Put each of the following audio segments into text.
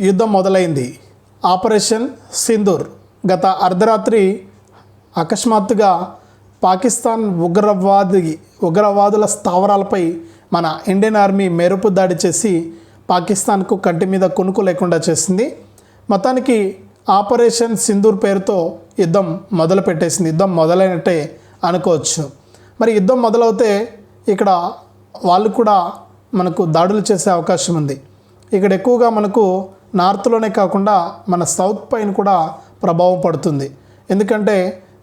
యుద్ధం మొదలైంది. ఆపరేషన్ సింధూర్ గత అర్ధరాత్రి అకస్మాత్తుగా పాకిస్తాన్ ఉగ్రవాది ఉగ్రవాదుల స్థావరాలపై మన ఇండియన్ ఆర్మీ మెరుపు దాడి చేసి పాకిస్తాన్కు కంటి మీద కొనుక్కు లేకుండా చేసింది. మొత్తానికి ఆపరేషన్ సింధూర్ పేరుతో యుద్ధం మొదలు పెట్టేసింది. యుద్ధం మొదలైనట్టే అనుకోవచ్చు. మరి యుద్ధం మొదలవుతే ఇక్కడ వాళ్ళు కూడా మనకు దాడులు చేసే అవకాశం ఉంది. ఇక్కడ ఎక్కువగా మనకు నార్త్లోనే కాకుండా మన సౌత్ పైన కూడా ప్రభావం పడుతుంది. ఎందుకంటే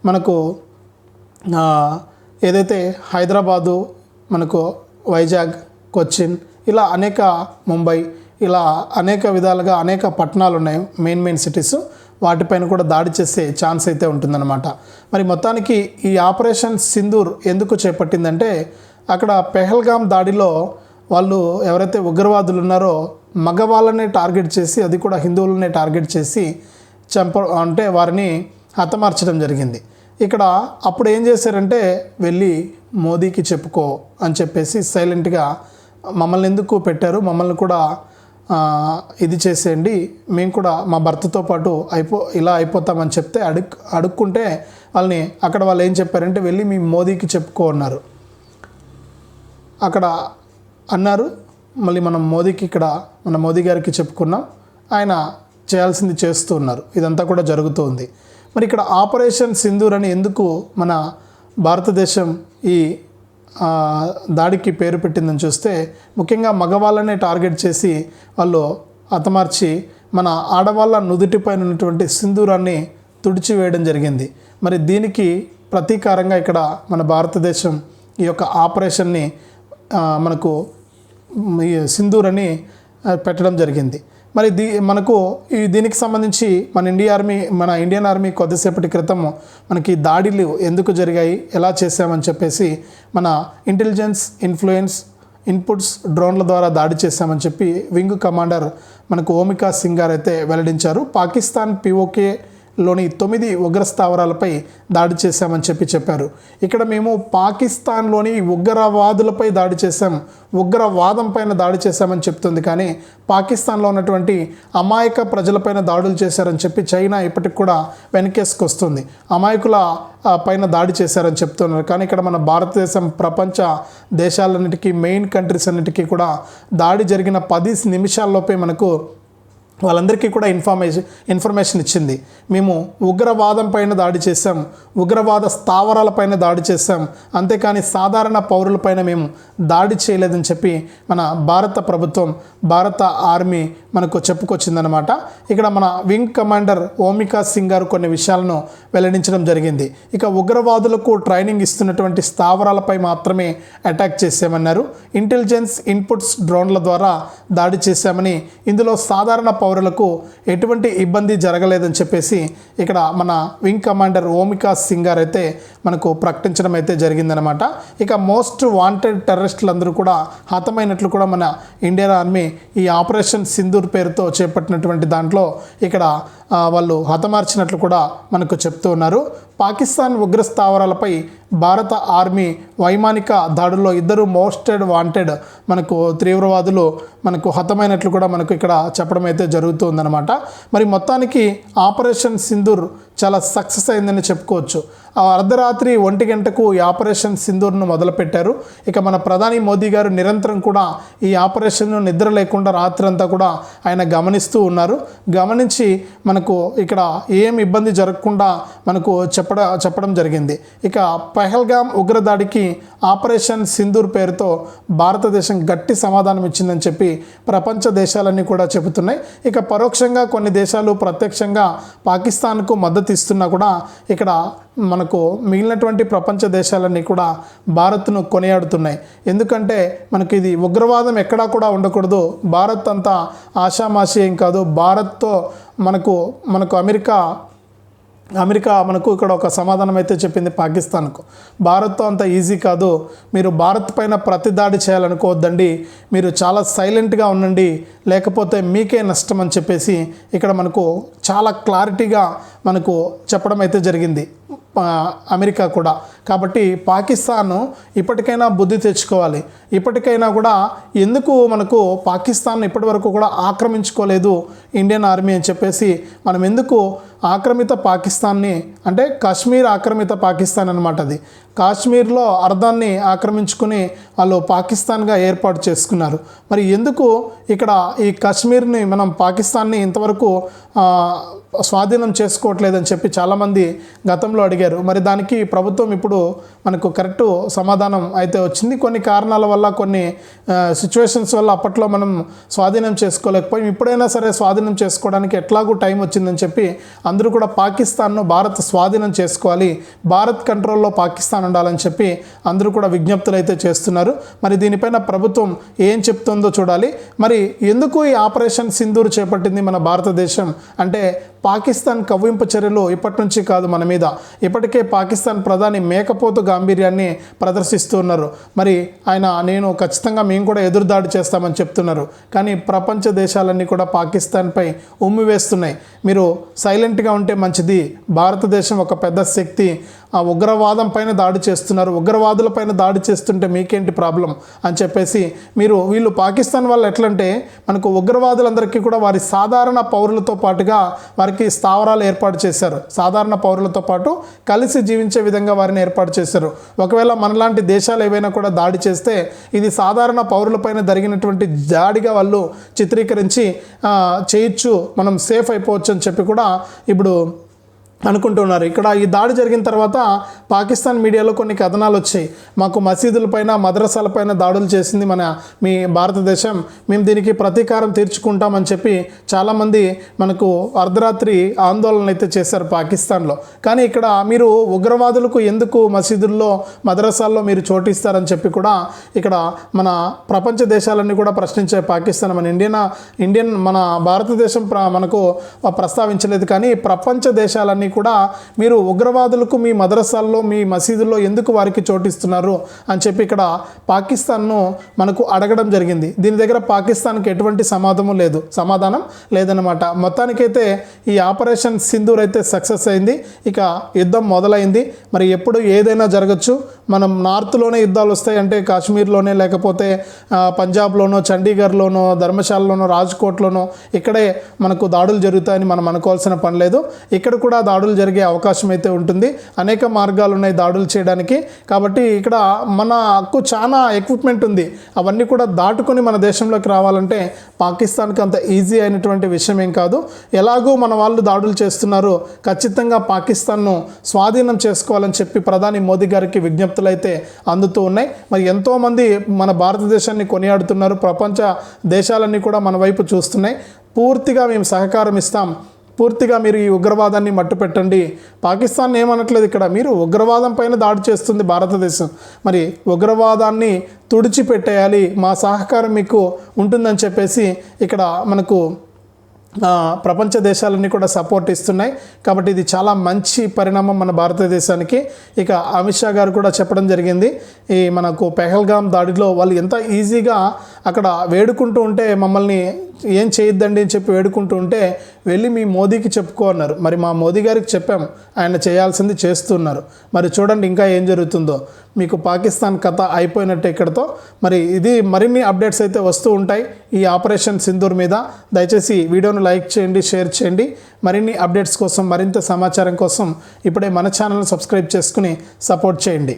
మనకు ఏదైతే హైదరాబాదు మనకు వైజాగ్ కొచ్చిన్ ఇలా అనేక ముంబై ఇలా అనేక విధాలుగా అనేక పట్టణాలు ఉన్నాయి మెయిన్ మెయిన్ సిటీస్. వాటిపైన కూడా దాడి చేసే ఛాన్స్ అయితే ఉంటుందన్నమాట. మరి మొత్తానికి ఈ ఆపరేషన్ సింధూర్ ఎందుకు చేపట్టిందంటే అక్కడ పెహల్గాం దాడిలో వాళ్ళు ఎవరైతే ఉగ్రవాదులు ఉన్నారో మగవాళ్ళనే టార్గెట్ చేసి అది కూడా హిందువులనే టార్గెట్ చేసి చంప అంటే వారిని హతమార్చడం జరిగింది. ఇక్కడ అప్పుడు ఏం చేశారంటే వెళ్ళి మోదీకి చెప్పుకో అని చెప్పేసి సైలెంట్గా మమ్మల్ని ఎందుకు పెట్టారు? మమ్మల్ని కూడా ఇది చేసేయండి. మేము కూడా మా భర్తతో పాటు అయిపో ఇలా అయిపోతామని చెప్తే అడుక్ అడుక్కుంటే వాళ్ళని అక్కడ వాళ్ళు ఏం చెప్పారంటే వెళ్ళి మీ మోదీకి చెప్పుకో అన్నారు. అక్కడ అన్నారు. మళ్ళీ మనం మోదీకి ఇక్కడ మన మోదీ గారికి చెప్పుకున్నాం. ఆయన చేయాల్సింది చేస్తూ ఉన్నారు. ఇదంతా కూడా జరుగుతూ ఉంది. మరి ఇక్కడ ఆపరేషన్ సింధూర్ అని ఎందుకు మన భారతదేశం ఈ దాడికి పేరు పెట్టిందని చూస్తే ముఖ్యంగా మగవాళ్ళనే టార్గెట్ చేసి వాళ్ళు హతమార్చి మన ఆడవాళ్ళ నుదుటిపైన ఉన్నటువంటి సింధూరాన్ని తుడిచివేయడం జరిగింది. మరి దీనికి ప్రతీకారంగా ఇక్కడ మన భారతదేశం ఈ యొక్క ఆపరేషన్ని మనకు సింధూర్ అని పెట్టడం జరిగింది. మరి దీ మనకు ఈ దీనికి సంబంధించి మన ఇండియా ఆర్మీ మన ఇండియన్ ఆర్మీ కొద్దిసేపటి క్రితం మనకి దాడిలు ఎందుకు జరిగాయి ఎలా చేసామని చెప్పేసి మన ఇంటెలిజెన్స్ ఇన్ఫ్లుయెన్స్ ఇన్పుట్స్ డ్రోన్ల ద్వారా దాడి చేశామని చెప్పి వింగ్ కమాండర్ మనకు ఓమికా సింగ్ గారు అయితే వెల్లడించారు. పాకిస్తాన్ పిఓకే లోని తొమ్మిది ఉగ్ర స్థావరాలపై దాడి చేశామని చెప్పి చెప్పారు. ఇక్కడ మేము పాకిస్తాన్లోని ఉగ్రవాదులపై దాడి చేశాం. ఉగ్రవాదం పైన దాడి చేశామని చెప్తుంది. కానీ పాకిస్తాన్లో ఉన్నటువంటి అమాయక ప్రజలపైన దాడులు చేశారని చెప్పి చైనా ఇప్పటికి కూడా వెనకేసుకొస్తుంది అమాయకుల పైన దాడి చేశారని చెప్తున్నారు. కానీ ఇక్కడ మన భారతదేశం ప్రపంచ దేశాలన్నిటికీ మెయిన్ కంట్రీస్ అన్నిటికీ కూడా దాడి జరిగిన పది నిమిషాల్లోపే మనకు వాళ్ళందరికీ కూడా ఇన్ఫర్మేషన్ ఇన్ఫర్మేషన్ ఇచ్చింది. మేము ఉగ్రవాదం పైన దాడి చేశాం. ఉగ్రవాద స్థావరాలపైన దాడి చేశాం. అంతేకాని సాధారణ పౌరులపైన మేము దాడి చేయలేదని చెప్పి మన భారత ప్రభుత్వం భారత ఆర్మీ మనకు చెప్పుకొచ్చిందనమాట ఇక్కడ మన వింగ్ కమాండర్ ఓమికా సింగ్ గారు కొన్ని విషయాలను వెల్లడించడం జరిగింది. ఇక ఉగ్రవాదులకు ట్రైనింగ్ ఇస్తున్నటువంటి స్థావరాలపై మాత్రమే అటాక్ చేశామన్నారు. ఇంటెలిజెన్స్ ఇన్పుట్స్ డ్రోన్ల ద్వారా దాడి చేశామని ఇందులో సాధారణ పౌరులకు ఎటువంటి ఇబ్బంది జరగలేదని చెప్పేసి ఇక్కడ మన వింగ్ కమాండర్ ఓమికా సింగ్ గారు అయితే మనకు ప్రకటించడం అయితే జరిగిందనమాట ఇక మోస్ట్ వాంటెడ్ టెర్రరిస్టులందరూ కూడా హతమైనట్లు కూడా మన ఇండియన్ ఆర్మీ ఈ ఆపరేషన్ సింధూర్ పేరుతో చేపట్టినటువంటి దాంట్లో ఇక్కడ వాళ్ళు హతమార్చినట్లు కూడా మనకు చెప్తూ ఉన్నారు. పాకిస్తాన్ ఉగ్ర స్థావరాలపై భారత ఆర్మీ వైమానిక దాడుల్లో ఇద్దరు మోస్టెడ్ వాంటెడ్ మనకు తీవ్రవాదులు మనకు హతమైనట్లు కూడా మనకు ఇక్కడ చెప్పడం అయితే జరుగుతుందన్నమాట మరి మొత్తానికి ఆపరేషన్ సింధూర్ చాలా సక్సెస్ అయిందని చెప్పుకోవచ్చు. అర్ధరాత్రి ఒంటి గంటకు ఈ ఆపరేషన్ సింధూర్ను మొదలుపెట్టారు. ఇక మన ప్రధాని మోదీ గారు నిరంతరం కూడా ఈ ఆపరేషన్ను నిద్ర లేకుండా రాత్రంతా కూడా ఆయన గమనిస్తూ ఉన్నారు. గమనించి మనకు ఇక్కడ ఏం ఇబ్బంది జరగకుండా మనకు చెప్పడ చెప్పడం జరిగింది. ఇక పెహల్గామ్ ఉగ్రదాడికి ఆపరేషన్ సింధూర్ పేరుతో భారతదేశం గట్టి సమాధానం ఇచ్చిందని చెప్పి ప్రపంచ దేశాలన్నీ కూడా చెబుతున్నాయి. ఇక పరోక్షంగా కొన్ని దేశాలు ప్రత్యక్షంగా పాకిస్తాన్కు మద్దతు ఇస్తున్నా కూడా ఇక్కడ మనకు మిగిలినటువంటి ప్రపంచ దేశాలన్నీ కూడా భారత్ను కొనియాడుతున్నాయి. ఎందుకంటే మనకి ఇది ఉగ్రవాదం ఎక్కడా కూడా ఉండకూడదు. భారత్ అంతా ఆషామాషి ఏం కాదు. భారత్తో మనకు మనకు అమెరికా అమెరికా మనకు ఇక్కడ ఒక సమాధానం అయితే చెప్పింది పాకిస్తాన్కు. భారత్తో అంత ఈజీ కాదు. మీరు భారత్ పైన ప్రతిదాడి చేయాలనుకోవద్దండి. మీరు చాలా సైలెంట్గా ఉండండి. లేకపోతే మీకే నష్టం అని చెప్పేసి ఇక్కడ మనకు చాలా క్లారిటీగా మనకు చెప్పడం అయితే జరిగింది. అమెరికా కూడా. కాబట్టి పాకిస్తాన్ ఇప్పటికైనా బుద్ధి తెచ్చుకోవాలి. ఇప్పటికైనా కూడా ఎందుకు మనకు పాకిస్తాన్ ఇప్పటివరకు కూడా ఆక్రమించుకోలేదు ఇండియన్ ఆర్మీ అని చెప్పేసి మనం ఎందుకు ఆక్రమిత పాకిస్తాన్ని అంటే కాశ్మీర్ ఆక్రమిత పాకిస్తాన్ అనమాట అది. కాశ్మీర్లో అర్ధాన్ని ఆక్రమించుకుని వాళ్ళు పాకిస్తాన్గా ఏర్పాటు చేసుకున్నారు. మరి ఎందుకు ఇక్కడ ఈ కాశ్మీర్ని మనం పాకిస్తాన్ని ఇంతవరకు స్వాధీనం చేసుకోవట్లేదని చెప్పి చాలామంది గతంలో అడిగారు. మరి దానికి ప్రభుత్వం ఇప్పుడు మనకు కరెక్ట్ సమాధానం అయితే వచ్చింది. కొన్ని కారణాల వల్ల కొన్ని సిచ్యువేషన్స్ వల్ల అప్పట్లో మనం స్వాధీనం చేసుకోలేకపోయాం. ఇప్పుడైనా సరే స్వాధీనం చేసుకోవడానికి ఎట్లాగూ టైం వచ్చిందని చెప్పి అందరూ కూడా పాకిస్తాన్ను భారత్ స్వాధీనం చేసుకోవాలి భారత్ కంట్రోల్లో పాకిస్తాన్ ఉండాలని చెప్పి అందరూ కూడా విజ్ఞప్తులు అయితే చేస్తున్నారు. మరి దీనిపైన ప్రభుత్వం ఏం చెప్తుందో చూడాలి. మరి ఎందుకు ఈ ఆపరేషన్ సింధూర్ చేపట్టింది మన భారతదేశం? అంటే పాకిస్తాన్ కవ్వింపు చర్యలు ఇప్పటి నుంచి కాదు మన మీద. ఇప్పటికే పాకిస్తాన్ ప్రధాని మేకపోతు గాంభీర్యాన్ని ప్రదర్శిస్తూ ఉన్నారు. మరి ఆయన నేను ఖచ్చితంగా మేము కూడా ఎదురుదాడి చేస్తామని చెప్తున్నారు. కానీ ప్రపంచ దేశాలన్నీ కూడా పాకిస్తాన్పై ఉమ్మి వేస్తున్నాయి. మీరు సైలెంట్గా ఉంటే మంచిది. భారతదేశం ఒక పెద్ద శక్తి. ఆ ఉగ్రవాదం పైన దాడి చేస్తున్నారు. ఉగ్రవాదుల పైన దాడి చేస్తుంటే మీకేంటి ప్రాబ్లం? అని చెప్పేసి మీరు వీళ్ళు పాకిస్తాన్ వాళ్ళు ఎట్లంటే మనకు ఉగ్రవాదులందరికీ కూడా వారి సాధారణ పౌరులతో పాటుగా వారికి స్థావరాలు ఏర్పాటు చేశారు. సాధారణ పౌరులతో పాటు కలిసి జీవించే విధంగా వారిని ఏర్పాటు చేశారు. ఒకవేళ మనలాంటి దేశాలు ఏవైనా కూడా దాడి చేస్తే ఇది సాధారణ పౌరులపైన జరిగినటువంటి దాడిగా వాళ్ళు చిత్రీకరించి చేయొచ్చు మనం సేఫ్ అయిపోవచ్చు అని చెప్పి కూడా ఇప్పుడు అనుకుంటున్నారు. ఇక్కడ ఈ దాడి జరిగిన తర్వాత పాకిస్తాన్ మీడియాలో కొన్ని కథనాలు వచ్చాయి. మాకు మసీదులపైన మద్రసాలపైన దాడులు చేసింది మన మీ భారతదేశం. మేము దీనికి ప్రతీకారం తీర్చుకుంటామని చెప్పి చాలామంది మనకు అర్ధరాత్రి ఆందోళన అయితే చేశారు పాకిస్తాన్లో. కానీ ఇక్కడ మీరు ఉగ్రవాదులకు ఎందుకు మసీదుల్లో మద్రసాల్లో మీరు చోటిస్తారని చెప్పి కూడా ఇక్కడ మన ప్రపంచ దేశాలన్నీ కూడా ప్రశ్నించే పాకిస్తాన్. మన ఇండియన్ ఇండియన్ మన భారతదేశం ప్ర మనకు ప్రస్తావించలేదు. కానీ ప్రపంచ దేశాలన్నీ కూడా మీరు ఉగ్రవాదులకు మీ మదరసాల్లో మీ మసీదుల్లో ఎందుకు వారికి చోటిస్తున్నారు అని చెప్పి ఇక్కడ పాకిస్తాన్ను మనకు అడగడం జరిగింది. దీని దగ్గర పాకిస్తాన్కి ఎటువంటి సమాధానం లేదు సమాధానం లేదన్నమాట. మొత్తానికైతే ఈ ఆపరేషన్ సింధూర్ అయితే సక్సెస్ అయింది. ఇక యుద్ధం మొదలైంది. మరి ఎప్పుడు ఏదైనా జరగచ్చు. మనం నార్త్లోనే యుద్ధాలు వస్తాయి. అంటే కాశ్మీర్లోనే లేకపోతే పంజాబ్లోనో చండీగఢ్లోనో ధర్మశాలలోనో రాజ్కోట్లోనో ఇక్కడే మనకు దాడులు జరుగుతాయని మనం అనుకోవాల్సిన పని లేదు. ఇక్కడ కూడా దాడులు జరిగే అవకాశం అయితే ఉంటుంది. అనేక మార్గాలు ఉన్నాయి దాడులు చేయడానికి. కాబట్టి ఇక్కడ మనకు చాలా ఎక్విప్మెంట్ ఉంది. అవన్నీ కూడా దాటుకొని మన దేశంలోకి రావాలంటే పాకిస్తాన్కి అంత ఈజీ అయినటువంటి విషయం ఏం కాదు. ఎలాగో మన వాళ్ళు దాడులు చేస్తున్నారు. ఖచ్చితంగా పాకిస్తాన్ను స్వాధీనం చేసుకోవాలని చెప్పి ప్రధాని మోదీ గారికి విజ్ఞప్తులు అయితే అందుతూ ఉన్నాయి. మరి ఎంతోమంది మన భారతదేశాన్ని కొనియాడుతున్నారు. ప్రపంచ దేశాలన్నీ కూడా మన వైపు చూస్తున్నాయి. పూర్తిగా మేము సహకారం ఇస్తాం. పూర్తిగా మీరు ఈ ఉగ్రవాదాన్ని మట్టుపెట్టండి. పాకిస్తాన్ ఏమనట్లేదు ఇక్కడ. మీరు ఉగ్రవాదం పైన దాడి చేస్తుంది భారతదేశం. మరి ఉగ్రవాదాన్ని తుడిచిపెట్టేయాలి. మా సహకారం మీకు ఉంటుందని చెప్పేసి ఇక్కడ మనకు ప్రపంచ దేశాలన్నీ కూడా సపోర్ట్ ఇస్తున్నాయి. కాబట్టి ఇది చాలా మంచి పరిణామం మన భారతదేశానికి. ఇక అమిత్ షా గారు కూడా చెప్పడం జరిగింది. ఈ మనకు పెహల్గాం దాడిలో వాళ్ళు ఎంత ఈజీగా అక్కడ వేడుకుంటూ ఉంటే మమ్మల్ని ఏం చేయొద్దండి అని చెప్పి వేడుకుంటూ ఉంటే వెళ్ళి మీ మోదీకి చెప్పుకో అన్నారు. మరి మా మోదీ గారికి చెప్పాం ఆయన చేయాల్సింది చేస్తున్నారు. మరి చూడండి ఇంకా ఏం జరుగుతుందో. మీకు పాకిస్తాన్ కథ అయిపోయినట్టు ఇక్కడతో. మరి ఇది మరిన్ని అప్డేట్స్ అయితే వస్తూ ఉంటాయి. ఈ ఆపరేషన్ సింధూర్ మీద దయచేసి వీడియోను లైక్ చేయండి షేర్ చేయండి. మరిన్ని అప్డేట్స్ కోసం మరింత సమాచారం కోసం ఇప్పుడే మన ఛానల్ సబ్స్క్రైబ్ చేసుకుని సపోర్ట్ చేయండి.